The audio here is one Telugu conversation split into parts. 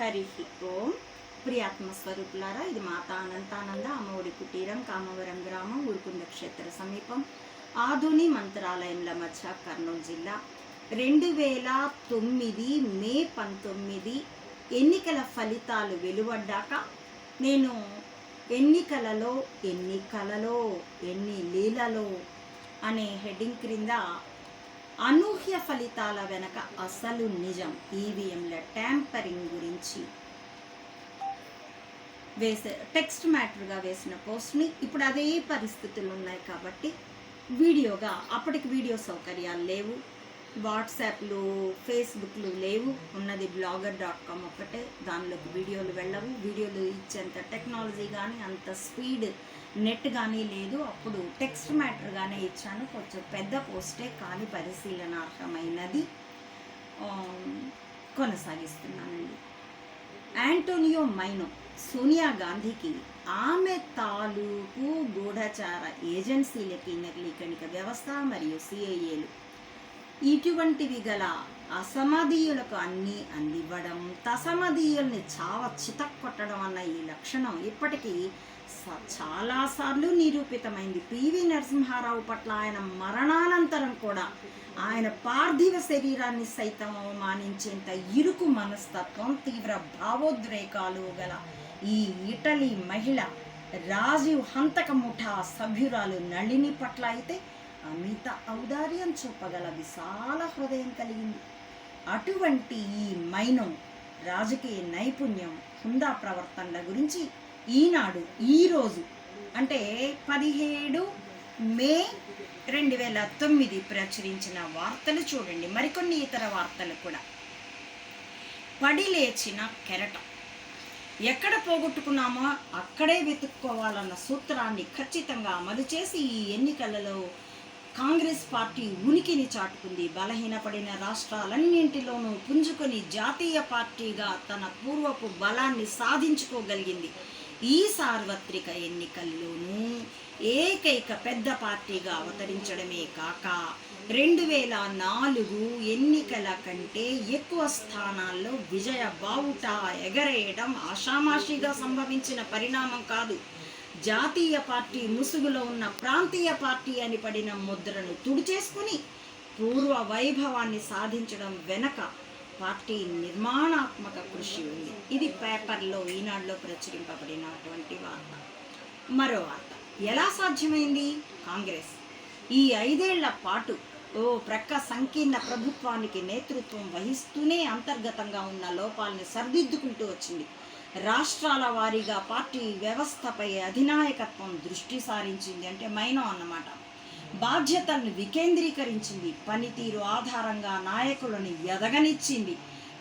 హరి ఓం ప్రియాత్మ స్వరూపులారా ఇది మాత అనంతానంద అమ్మఒడి కుటీరం కామవరం గ్రామం ఉరుకుంద క్షేత్ర సమీపం ఆధుని మంత్రాలయంల మధ్య కర్నూలు జిల్లా. రెండు వేల తొమ్మిది మే పంతొమ్మిది ఎన్నికల ఫలితాలు వెలువడ్డాక నేను ఎన్నికలలో ఎన్నికలలో ఎన్ని లీలలో అనే హెడ్డింగ్ క్రింద అనూహ్య ఫలితాల వెనక అసలు నిజం. ఈవీఎంల ట్యాంపరింగ్ గురించి వేసే టెక్స్ట్ మ్యాటర్గా వేసిన పోస్ట్ని ఇప్పుడు అదే పరిస్థితులు ఉన్నాయి కాబట్టి వీడియోగా అప్పటికి వీడియో సౌకర్యాలు లేవు. వాట్సాప్లు ఫేస్బుక్లు లేవు. ఉన్నది బ్లాగర్ డాట్ కామ్ ఒక్కటే. దానిలోకి వీడియోలు వెళ్ళవు. వీడియోలు ఇచ్చేంత టెక్నాలజీ కానీ అంత స్పీడ్ నెట్ కానీ లేదు. అప్పుడు టెక్స్ట్ మ్యాటర్ కానీ ఇచ్చాను. కొంచెం పెద్ద పోస్టే కానీ పరిశీలనార్హమైనది. కొనసాగిస్తున్నానండి. యాంటోనియో మైనో సోనియా గాంధీకి ఆమె తాలూకు గూఢచార ఏజెన్సీలకి నకిలీకణిక వ్యవస్థ మరియు సిఐఏలు ఇటువంటివి గల అసమధీయులకు అన్నీ అందివ్వడం తసమధీయుల్ని చావ చితక్కొట్టడం అన్న ఈ లక్షణం ఇప్పటికీ చాలాసార్లు నిరూపితమైంది. పివి నరసింహారావు పట్ల ఆయన మరణానంతరం కూడా ఆయన పార్థివ శరీరాన్ని సైతం అవమానించేంత ఇరుకు మనస్తత్వం తీవ్ర భావోద్రేకాలు గల ఈ ఇటలీ మహిళ రాజీవ్ హంతక ముఠా సభ్యురాలు నళిని పట్ల అయితే అమిత ఔదార్యం చూపగల విశాల హృదయం కలిగింది. అటువంటి ఈ మైనం రాజకీయ నైపుణ్యం హుందా ప్రవర్తనల గురించి ఈనాడు ఈరోజు అంటే పదిహేడు మే రెండు వేల తొమ్మిది ప్రచురించిన వార్తలు చూడండి. మరికొన్ని ఇతర వార్తలు కూడా. పడి లేచిన కెరటం. ఎక్కడ పోగొట్టుకున్నామో అక్కడే వెతుక్కోవాలన్న సూత్రాన్ని ఖచ్చితంగా అమలు చేసి ఈ ఎన్నికలలో కాంగ్రెస్ పార్టీ ఉనికిని చాటుకుంది. బలహీనపడిన రాష్ట్రాలన్నింటిలోనూ పుంజుకొని జాతీయ పార్టీగా తన పూర్వపు బలాన్ని సాధించుకోగలిగింది. ఈ సార్వత్రిక ఎన్నికల్లోనూ ఏకైక పెద్ద పార్టీగా అవతరించడమే కాక రెండు వేల నాలుగు ఎన్నికల కంటే ఎక్కువ స్థానాల్లో విజయ బావుట ఎగరేయడం ఆషామాషిగా సంభవించిన పరిణామం కాదు. జాతీయ పార్టీ ముసుగులో ఉన్న ప్రాంతీయ పార్టీ అని పడిన ముద్రను తుడిచేసుకుని పూర్వ వైభవాన్ని సాధించడం వెనక పార్టీ నిర్మాణాత్మక కృషి ఉంది. ఇది పేపర్లో ఈనాడులో ప్రచురింపబడినటువంటి వార్త. మరో వార్త. ఎలా సాధ్యమైంది? కాంగ్రెస్. ఈ ఐదేళ్ళ పాటు ఓ ప్రక్క సంకీర్ణ ప్రభుత్వానికి నేతృత్వం వహిస్తూనే అంతర్గతంగా ఉన్న లోపాలను సరిదిద్దుకుంటూ వచ్చింది. రాష్ట్రాల వారీగా పార్టీ వ్యవస్థపై అధినాయకత్వం దృష్టి సారించింది అంటే మైనం అన్నమాట. బాధ్యతలను వికేంద్రీకరించింది. పనితీరు ఆధారంగా నాయకులను ఎదగనిచ్చింది.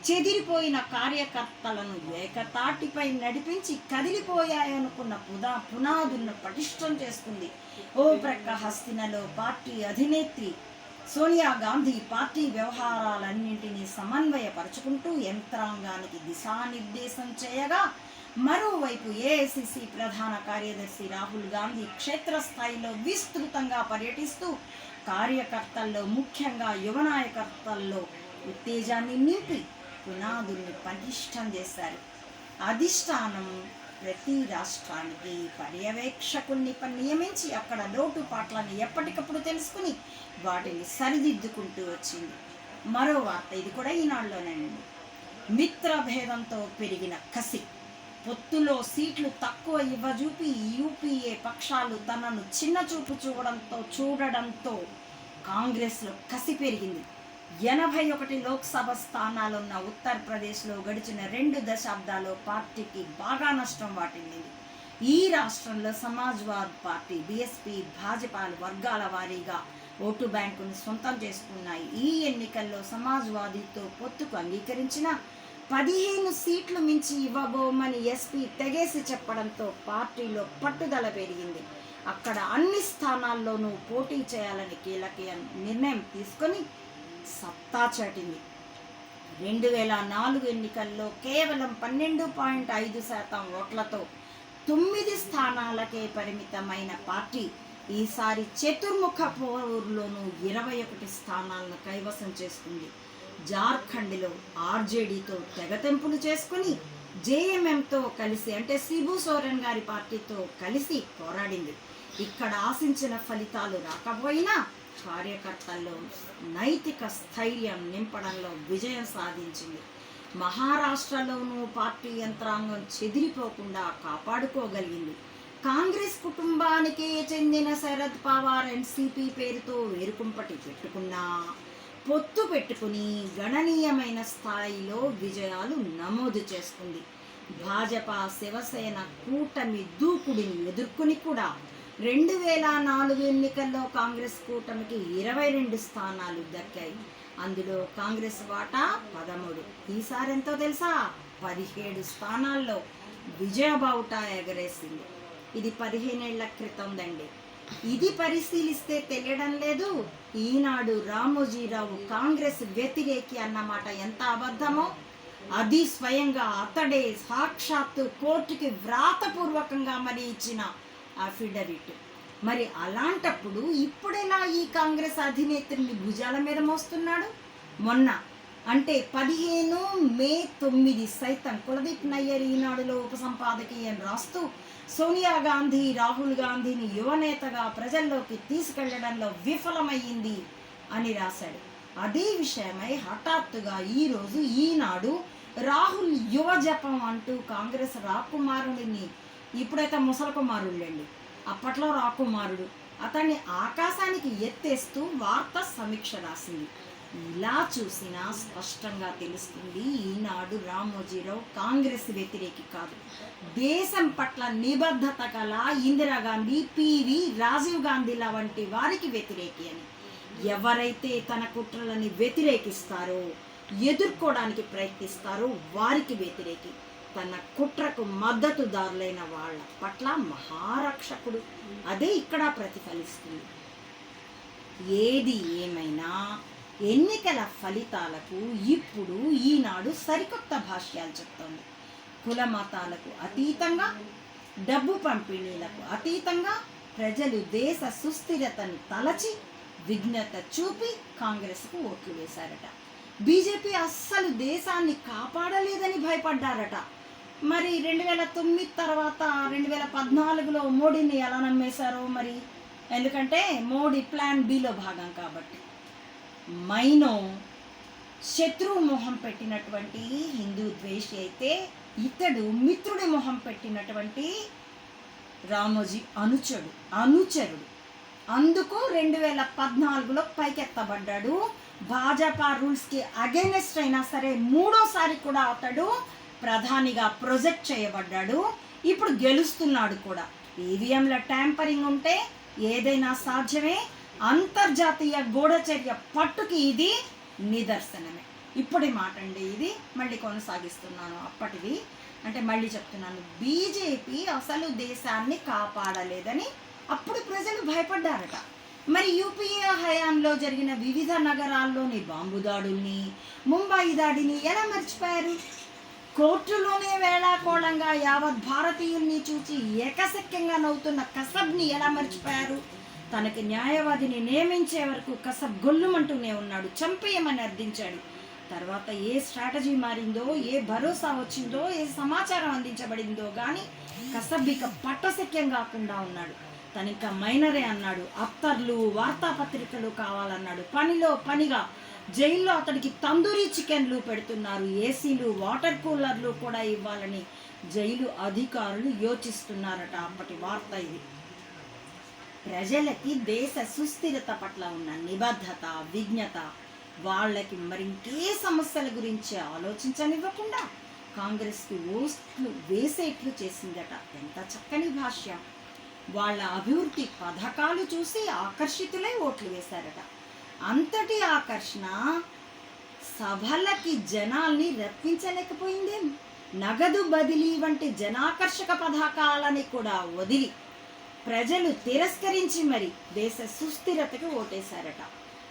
చెదిరిపోయిన కార్యకర్తలను ఏకతాటిపై నడిపించి కదిలిపోయాయనుకున్న పుదా పునాదులను పటిష్టం చేసుకుంది. ఓ ప్రక్క హస్తినలో పార్టీ అధినేత్రి సోనియా గాంధీ పార్టీ వ్యవహారాలన్నింటినీ సమన్వయపరుచుకుంటూ యంత్రాంగానికి దిశానిర్దేశం చేయగా మరోవైపు ఏఐసిసి ప్రధాన కార్యదర్శి రాహుల్ గాంధీ క్షేత్రస్థాయిలో విస్తృతంగా పర్యటిస్తూ కార్యకర్తల్లో ముఖ్యంగా యువ నాయకర్తల్లో ఉత్తేజాన్ని నింపి పునాదుల్ని పటిష్టం చేశారు. అధిష్టానం ప్రతి రాష్ట్రానికి పర్యవేక్షకుల్ని నియమించి అక్కడ లోటుపాట్లను ఎప్పటికప్పుడు తెలుసుకుని వాటిని సరిదిద్దుకుంటూ వచ్చింది. మరో వార్త ఇది కూడా ఈనాడులోనేనండి. మిత్రభేదంతో పెరిగిన కసి. పొత్తులో సీట్లు తక్కువ ఇవ్వజూపి యూపీఏ పక్షాలు తనను చిన్న చూపు చూడడంతో చూడడంతో కాంగ్రెస్లో కసి పెరిగింది. ఎనభై ఒకటి లోక్సభ స్థానాలున్న ఉత్తరప్రదేశ్లో గడిచిన రెండు దశాబ్దాలు పార్టీకి బాగా నష్టం వాటిల్లింది. ఈ రాష్ట్రంలో సమాజ్వాద్ పార్టీ బీఎస్పీ భాజపాలు వర్గాల వారీగా ఓటు బ్యాంకును సొంతం చేసుకున్నాయి. ఈ ఎన్నికల్లో సమాజ్వాదీతో పొత్తుకు అంగీకరించిన పదిహేను సీట్లు మించి ఇవ్వబోమని ఎస్పీ తెగేసి చెప్పడంతో పార్టీలో పట్టుదల పెరిగింది. అక్కడ అన్ని స్థానాల్లోనూ పోటీ చేయాలని కీలక నిర్ణయం తీసుకొని సత్తా చాటింది. రెండు వేల నాలుగు ఎన్నికల్లో కేవలం పన్నెండు పాయింట్ ఐదు శాతం ఓట్లతో తొమ్మిది స్థానాలకే పరిమితమైన పార్టీ ఈసారి చతుర్ముఖ పోరులోనూ ఇరవై ఒకటి స్థానాలను కైవసం చేసుకుంది. జార్ఖండ్లో ఆర్జేడీతో తెగతెంపులు చేసుకుని జేఎంఎంతో కలిసి అంటే సిబు సోరెన్ గారి పార్టీతో కలిసి పోరాడింది. ఇక్కడ ఆశించిన ఫలితాలు రాకపోయినా కార్యకర్తల్లో నైతిక స్థైర్యం నింపడంలో విజయం సాధించింది. మహారాష్ట్రలోనూ పార్టీ యంత్రాంగం చెదిరిపోకుండా కాపాడుకోగలిగింది. కాంగ్రెస్ కుటుంబానికే చెందిన శరద్ పవార్ ఎన్సీపీ పేరుతో వేరుకుంపటి పెట్టుకున్నా పొత్తు పెట్టుకుని గణనీయమైన స్థాయిలో విజయాలు నమోదు చేసుకుంది. భాజపా శివసేన కూటమి దూకుడిని ఎదుర్కొని కూడా రెండు వేల నాలుగు ఎన్నికల్లో కాంగ్రెస్ కూటమికి ఇరవై రెండు స్థానాలు దక్కాయి. అందులో కాంగ్రెస్ వాటా పదమూడు. ఈసారి ఎంతో తెలుసా? పదిహేడు స్థానాల్లో విజయబావుట ఎగరేసింది. ఇది పదిహేనేళ్ళ క్రితం దండి. ఇది పరిశీలిస్తే తెలియడం లేదు. ఈనాడు రామోజీరావు కాంగ్రెస్ వ్యతిరేకి అన్నమాట ఎంత అబద్ధమో? అది స్వయంగా అతడే సాక్షాత్తు కోర్టుకి వ్రాతపూర్వకంగా మరి ఇచ్చిన అఫిడవిట్. మరి అలాంటప్పుడు ఇప్పుడెలా ఈ కాంగ్రెస్ అధినేత్రిని భుజాల మీద మోస్తున్నాడు? మొన్న అంటే పదిహేను మే తొమ్మిది సైతం కులదీప్ నయ్యర్ ఈనాడులో ఉపసంపాదకీయం రాస్తూ సోనియా గాంధీ రాహుల్ గాంధీని యువనేతగా ప్రజల్లోకి తీసుకెళ్ళడంలో విఫలమయ్యింది అని రాశాడు. అదే విషయమై హఠాత్తుగా ఈరోజు ఈనాడు రాహుల్ యువ జపం అంటూ కాంగ్రెస్ రాకుమారుడిని ఇప్పుడైతే ముసలకుమారుళ్ళండి అప్పట్లో రాకుమారుడు అతన్ని ఆకాశానికి ఎత్తేస్తూ వార్త సమీక్ష రాసింది. ఇలా చూసినా స్పష్టంగా తెలుస్తుంది ఈనాడు రామోజీరావు కాంగ్రెస్ వ్యతిరేకి కాదు. దేశం పట్ల నిబద్ధత గల ఇందిరాగాంధీ పివి రాజీవ్ గాంధీల వంటి వారికి వ్యతిరేకి అని. ఎవరైతే తన కుట్రలని వ్యతిరేకిస్తారో ఎదుర్కోవడానికి ప్రయత్నిస్తారో వారికి వ్యతిరేకి. తన కుట్రకు మద్దతుదారులైన వాళ్ళ పట్ల మహారక్షకుడు. అదే ఇక్కడ ప్రతిఫలిస్తుంది. ఏది ఏమైనా ఎన్నికల ఫలితాలకు ఇప్పుడు ఈనాడు సరికొత్త భాష్యాలు చెప్తోంది. కుల మతాలకు అతీతంగా డబ్బు పంపిణీలకు అతీతంగా ప్రజలు దేశ సుస్థిరతను తలచి విఘ్నత చూపి కాంగ్రెస్కు ఓట్లు వేశారట. బీజేపీ అస్సలు దేశాన్ని కాపాడలేదని భయపడ్డారట. మరి రెండు వేల తొమ్మిది తర్వాత రెండు వేల పద్నాలుగులో మోడీని ఎలా నమ్మేశారో మరి? ఎందుకంటే మోడీ ప్లాన్ బిలో భాగం కాబట్టి. మైనో శత్రువు మొహం పెట్టినటువంటి హిందూ ద్వేషి అయితే ఇతడు మిత్రుడి మొహం పెట్టినటువంటి రామోజీ అనుచరుడు అనుచరుడు. అందుకు రెండు వేల పద్నాలుగులో పైకెత్తబడ్డాడు. భాజపా రూల్స్కి అగైనెస్ట్ అయినా సరే మూడోసారి కూడా అతడు ప్రధానిగా ప్రొజెక్ట్ చేయబడ్డాడు. ఇప్పుడు గెలుస్తున్నాడు కూడా. ఈవీఎంల ట్యాంపరింగ్ ఉంటే ఏదైనా సాధ్యమే. అంతర్జాతీయ గూఢచర్య పట్టుకి ఇది నిదర్శనమే. ఇప్పటి మాట అండి ఇది. మళ్ళీ కొనసాగిస్తున్నాను అప్పటిది. అంటే మళ్ళీ చెప్తున్నాను. బీజేపీ అసలు దేశాన్ని కాపాడలేదని అప్పుడు ప్రజలు భయపడ్డారట. మరి యూపీఏ హయాంలో జరిగిన వివిధ నగరాల్లోని బాంబు దాడుల్ని ముంబై దాడిని ఎలా మర్చిపోయారు? కోర్టులోనే వేళాకోళంగా యావత్ భారతీయుల్ని చూచి ఏకశక్యంగా నవ్వుతున్న కసబ్ని ఎలా మర్చిపోయారు? తనకి న్యాయవాదిని నియమించే వరకు కసబ్ గొల్లుమంటూనే ఉన్నాడు చంపేయమని అర్థించాడు. తర్వాత ఏ స్ట్రాటజీ మారిందో ఏ భరోసా వచ్చిందో ఏ సమాచారం అందించబడిందో కానీ కసబ్ ఇక పట్టశక్యం కాకుండా ఉన్నాడు. తనిక మైనరే అన్నాడు అత్తర్లు వార్తాపత్రికలు కావాలన్నాడు. పనిలో పనిగా జైల్లో అతడికి తందూరి చికెన్లు పెడుతున్నారు ఏసీలు వాటర్ కూలర్లు కూడా ఇవ్వాలని జైలు అధికారులు యోచిస్తున్నారట అప్పటి వార్త ఇది. ప్రజలకి దేశ సుస్థిరత పట్ల ఉన్న నిబద్ధత విజ్ఞత వాళ్ళకి మరింకే సమస్యల గురించి ఆలోచించనివ్వకుండా కాంగ్రెస్కి ఓట్లు వేసేట్లు చేసిందట. ఎంత చక్కని భాష్య. వాళ్ళ అభివృద్ధి పథకాలు చూసి ఆకర్షితులై ఓట్లు వేశారట. అంతటి ఆకర్షణ సభలకి జనాల్ని రప్పించలేకపోయిందేం? నగదు బదిలీ వంటి జనాకర్షక పథకాలని కూడా వదిలి ప్రజలు తిరస్కరించి మరి దేశ సుస్థిరతకి ఓటేశారట.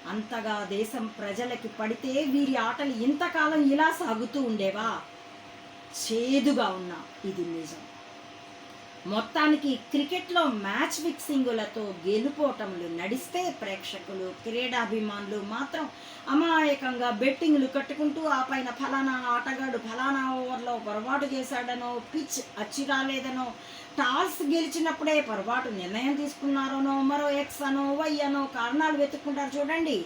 అంతగా దేశం ప్రజలకి పడితే వీరి ఆటలు ఇంతకాలం ఇలా సాగుతూ ఉండేవా? చేదుగా ఉన్నా. ఇది నిజం. మొత్తానికి క్రికెట్లో మ్యాచ్ ఫిక్సింగులతో గెలుపోటములు నడిస్తే ప్రేక్షకులు క్రీడాభిమానులు మాత్రం అమాయకంగా బెట్టింగ్లు కట్టుకుంటూ ఆ పైన ఫలానా ఆటగాడు ఫలానా ఓవర్లో పొరపాటు చేశాడనో పిచ్ అచ్చి రాలేదనో టాస్ గెలిచినప్పుడే పొరపాటు నిర్ణయం తీసుకున్నారనో మరో ఎక్స్ అనో వై అనో కారణాలు వెతుక్కుంటారు చూడండి.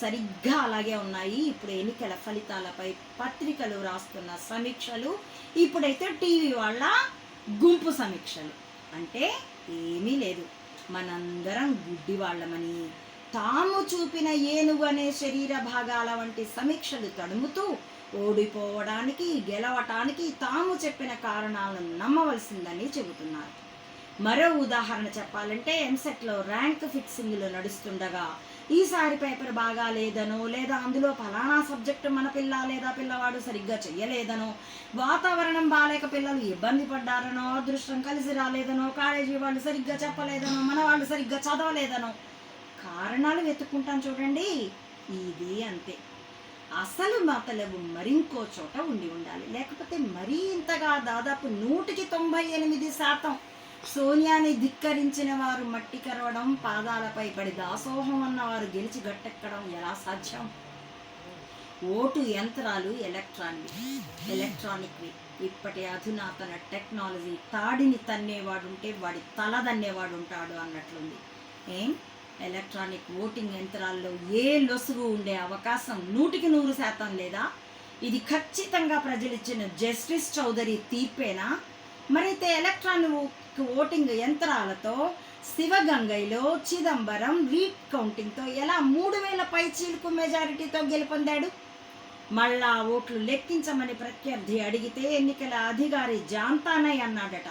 సరిగ్గా అలాగే ఉన్నాయి. ఇప్పుడు ఎన్నికల ఫలితాలపై పత్రికలు రాస్తున్న సమీక్షలు. ఇప్పుడైతే టీవీ వాళ్ళ గుంపు సమీక్షలు. అంటే ఏమీ లేదు. మనందరం గుడ్డి వాళ్ళమని తాము చూపిన ఏనుగు అనే శరీర భాగాల వంటి సమీక్షలు తడుముతూ ఓడిపోవడానికి గెలవటానికి తాము చెప్పిన కారణాలను నమ్మవలసిందని చెబుతున్నారు. మరో ఉదాహరణ చెప్పాలంటే ఎంసెట్లో ర్యాంక్ ఫిక్సింగ్లు నడుస్తుండగా ఈసారి పేపర్ బాగా లేదనో లేదా అందులో ఫలానా సబ్జెక్టు మన పిల్ల లేదా పిల్లవాడు సరిగ్గా చెయ్యలేదనో వాతావరణం బాలేక పిల్లలు ఇబ్బంది పడ్డారనో అదృష్టం కలిసి రాలేదనో కాలేజీ వాళ్ళు సరిగ్గా చెప్పలేదనో మన వాళ్ళు సరిగ్గా చదవలేదనో కారణాలు వెతుక్కుంటాం చూడండి. ఇది అంతే. అసలు మతలబు మరింకో చోట ఉండి ఉండాలి. లేకపోతే మరీ ఇంతగా దాదాపు నూటికి తొంభై ఎనిమిది శాతం సోనియాని ధిక్కరించిన వారు మట్టి కరవడం పాదాలపై పడి దాసోహం అన్నవారు గెలిచి గట్టెక్కడం ఎలా సాధ్యం? ఓటు యంత్రాలు ఎలక్ట్రానిక్ ఎలక్ట్రానిక్వి. ఇప్పటి అధునాతన టెక్నాలజీ తాడిని తన్నేవాడు ఉంటే వాడి తల దన్నేవాడు ఉంటాడు అన్నట్లుంది. ఏం? ఎలక్ట్రానిక్ ఓటింగ్ యంత్రాల్లో ఏ లొసుగు ఉండే అవకాశం నూటికి నూరు శాతం లేదా? ఇది ఖచ్చితంగా ప్రజలిచ్చిన జస్టిస్ చౌదరి తీర్పేనా? మరైతే ఎలక్ట్రానిక్ ఓటింగ్ యంత్రాలతో శివగంగైలో చిదంబరం రీకౌంటింగ్తో కౌంటింగ్తో ఎలా మూడు వేల పైచీలకు మెజారిటీతో గెలుపొందాడు? మళ్ళా ఓట్లు లెక్కించమని ప్రత్యర్థి అడిగితే ఎన్నికల అధికారి జాంతానయ్య అన్నాడట.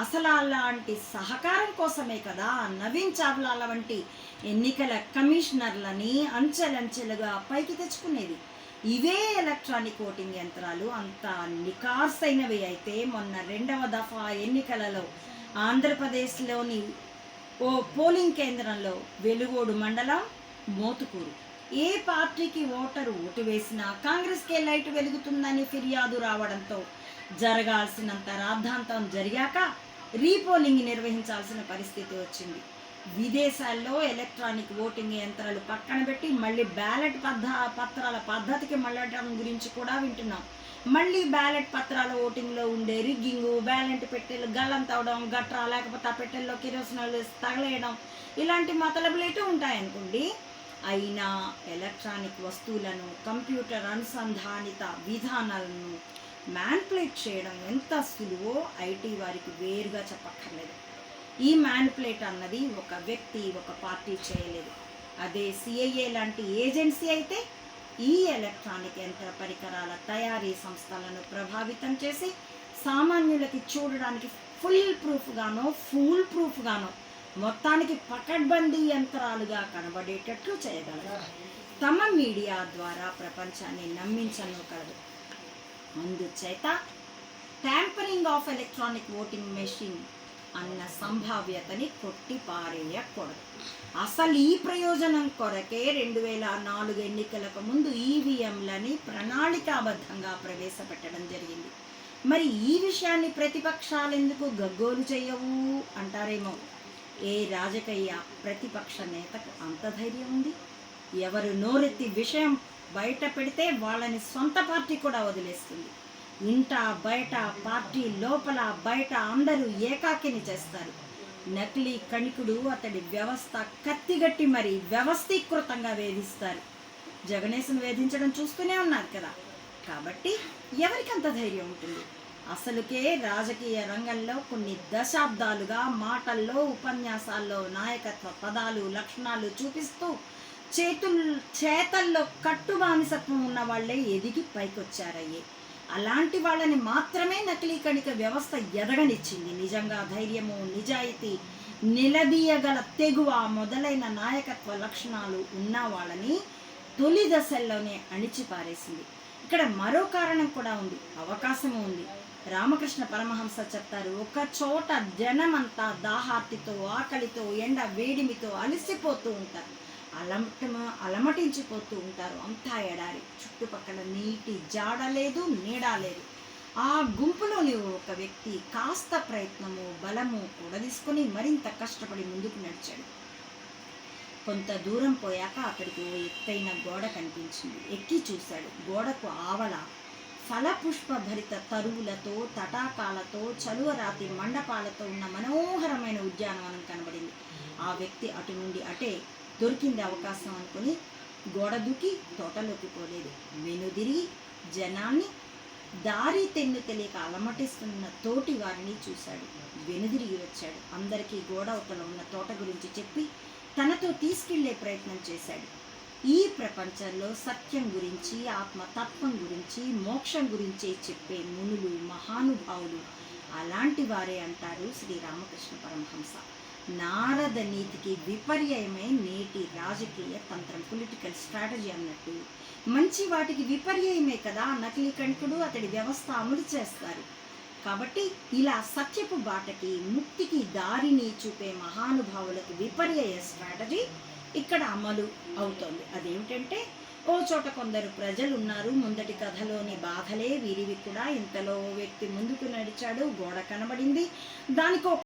అసలు అలాంటి సహకారం కోసమే కదా నవీన్ చావ్లాల వంటి ఎన్నికల కమిషనర్లని అంచెలంచెలుగా పైకి తెచ్చుకునేది? ఇవే ఎలక్ట్రానిక్ ఓటింగ్ యంత్రాలు. అంత నికార్సైనవి అయితే మొన్న రెండవ దఫా ఎన్నికలలో ఆంధ్రప్రదేశ్లోని ఓ పోలింగ్ కేంద్రంలో వెలుగోడు మండలం మోతుకూరు. ఏ పార్టీకి ఓటరు ఓటు వేసినా కాంగ్రెస్కే లైట్ వెలుగుతుందని ఫిర్యాదు రావడంతో జరగాల్సినంత రాద్ధాంతం జరిగాక రీపోలింగ్ నిర్వహించాల్సిన పరిస్థితి వచ్చింది. విదేశాల్లో ఎలక్ట్రానిక్ ఓటింగ్ యంత్రాలు పక్కన పెట్టి మళ్ళీ బ్యాలెట్ పద్ధ పత్రాల పద్ధతికి మళ్ళటం గురించి కూడా వింటున్నాం. మళ్ళీ బ్యాలెట్ పత్రాల ఓటింగ్లో ఉండే రిగ్గింగ్ బ్యాలెట్ పెట్టెలు గల్లం తవ్వడం గట్రా లేకపోతే ఆ పెట్టెల్లో కిరోసినాలు తగలేయడం ఇలాంటి మతలబులేటు ఉంటాయనుకోండి. అయినా ఎలక్ట్రానిక్ వస్తువులను కంప్యూటర్ అనుసంధానిత విధానాలను మ్యాన్పులేట్ చేయడం ఎంత సులువో ఐటీ వారికి వేరుగా చెప్పక్కర్లేదు. ఈ మ్యాన్పులేట్ అన్నది ఒక వ్యక్తి ఒక పార్టీ చేయలేదు. అదే సిఐఏ లాంటి ఏజెన్సీ అయితే ఈ ఎలక్ట్రానిక్ యంత్ర పరికరాల తయారీ సంస్థలను ప్రభావితం చేసి సామాన్యులకి చూడడానికి ఫుల్ ప్రూఫ్గానో ఫుల్ ప్రూఫ్గానో మొత్తానికి పకడ్బందీ యంత్రాలుగా కనబడేటట్లు చేయగలరు. తమ మీడియా ద్వారా ప్రపంచాన్ని నమ్మించనుకలదు. అందుచేత tampering of electronic voting machine అన్న సంభావ్యతని కొట్టిపారేయకూడదు అసలు ఈ ప్రయోజనం కొరకే రెండు వేల నాలుగు ఎన్నికలకు ముందు ఈవీఎంలని ప్రణాళికాబద్ధంగా ప్రవేశపెట్టడం జరిగింది. మరి ఈ విషయాన్ని ప్రతిపక్షాలు ఎందుకు గగ్గోలు చేయవు అంటారేమో? ఏ రాజకీయ ప్రతిపక్ష నేతకు అంత ధైర్యం ఉంది? ఎవరు నోరెత్తి విషయం బయట పెడితే వాళ్ళని సొంత పార్టీ కూడా వదిలేస్తుంది. ఇంట బయట పార్టీ లోపల బయట అందరూ ఏకాకిని చేస్తారు. నకిలీ కణికుడు అతడి వ్యవస్థ కత్తిగట్టి మరి వ్యవస్థీకృతంగా వేధిస్తారు. జగనేశను వేధించడం చూస్తూనే ఉన్నారు కదా. కాబట్టి ఎవరికంత ధైర్యం ఉంటుంది? అసలుకే రాజకీయ రంగంలో కొన్ని దశాబ్దాలుగా మాటల్లో ఉపన్యాసాల్లో నాయకత్వ పదాలు లక్షణాలు చూపిస్తూ చేతుల్ చేతల్లో కట్టుబానిసత్వం ఉన్న వాళ్ళే ఎదిగి పైకొచ్చారయ్యే. అలాంటి వాళ్ళని మాత్రమే నకిలీ కణిక వ్యవస్థ ఎదగనిచ్చింది. నిజంగా ధైర్యము నిజాయితీ నిలదీయగల తెగువ మొదలైన నాయకత్వ లక్షణాలు ఉన్న వాళ్ళని తొలి దశల్లోనే అణిచిపారేసింది. ఇక్కడ మరో కారణం కూడా ఉంది. అవకాశము ఉంది. రామకృష్ణ పరమహంస చెప్తారు ఒక చోట జనమంతా దాహార్తితో ఆకలితో ఎండ వేడిమితో అలసిపోతూ ఉంటారు. అలమట అలమటించిపోతూ ఉంటారు. అంతా ఎడారి. చుట్టుపక్కల నీటి జాడ లేదు నీడ లేదు. ఆ గుంపులోని ఒక వ్యక్తి కాస్త ప్రయత్నము బలము కూడదీసుకొని మరింత కష్టపడి ముందుకు నడిచాడు. కొంత దూరం పోయాక అక్కడికి ఓ ఎత్తైన గోడ కనిపించింది. ఎక్కి చూశాడు. గోడకు ఆవల ఫలపుష్పభరిత తరువులతో తటాకాలతో చలువరాతి మండపాలతో ఉన్న మనోహరమైన ఉద్యానవనం కనబడింది. ఆ వ్యక్తి అటు నుండి అటే దొరికింది అవకాశం అనుకుని గోడ దూకి తోటలోకి పోలేదు. వెనుదిరిగి జనాన్ని దారి తెన్ను తెలియక అలమటిస్తున్న తోటి వారిని చూశాడు. వెనుదిరిగి వచ్చాడు. అందరికీ గోడ అవతల ఉన్న తోట గురించి చెప్పి తనతో తీసుకెళ్ళే ప్రయత్నం చేశాడు. ఈ ప్రపంచంలో సత్యం గురించి ఆత్మతత్వం గురించి మోక్షం గురించి చెప్పే మునులు మహానుభావులు అలాంటి వారే అంటారు శ్రీరామకృష్ణ పరమహంస. నారద నీతికి విపర్యమై నేటి రాజకీయ తంత్రం పొలిటికల్ స్ట్రాటజీ అన్నట్టు. మంచి వాటికి విపర్యమే కదా నకిలీ కంఠుడు అతడి వ్యవస్థ అమలు చేస్తారు. కాబట్టి ఇలా సత్యపు బాటకి ముక్తికి దారిని చూపే మహానుభావులకు విపర్యయ స్ట్రాటజీ ఇక్కడ అమలు అవుతోంది. అదేమిటంటే ఓ చోట కొందరు ప్రజలు ఉన్నారు ముందటి కథలోని బాధలే వీరివి కూడా. ఇంతలో వ్యక్తి ముందుకు నడిచాడు గోడ కనబడింది. దానికో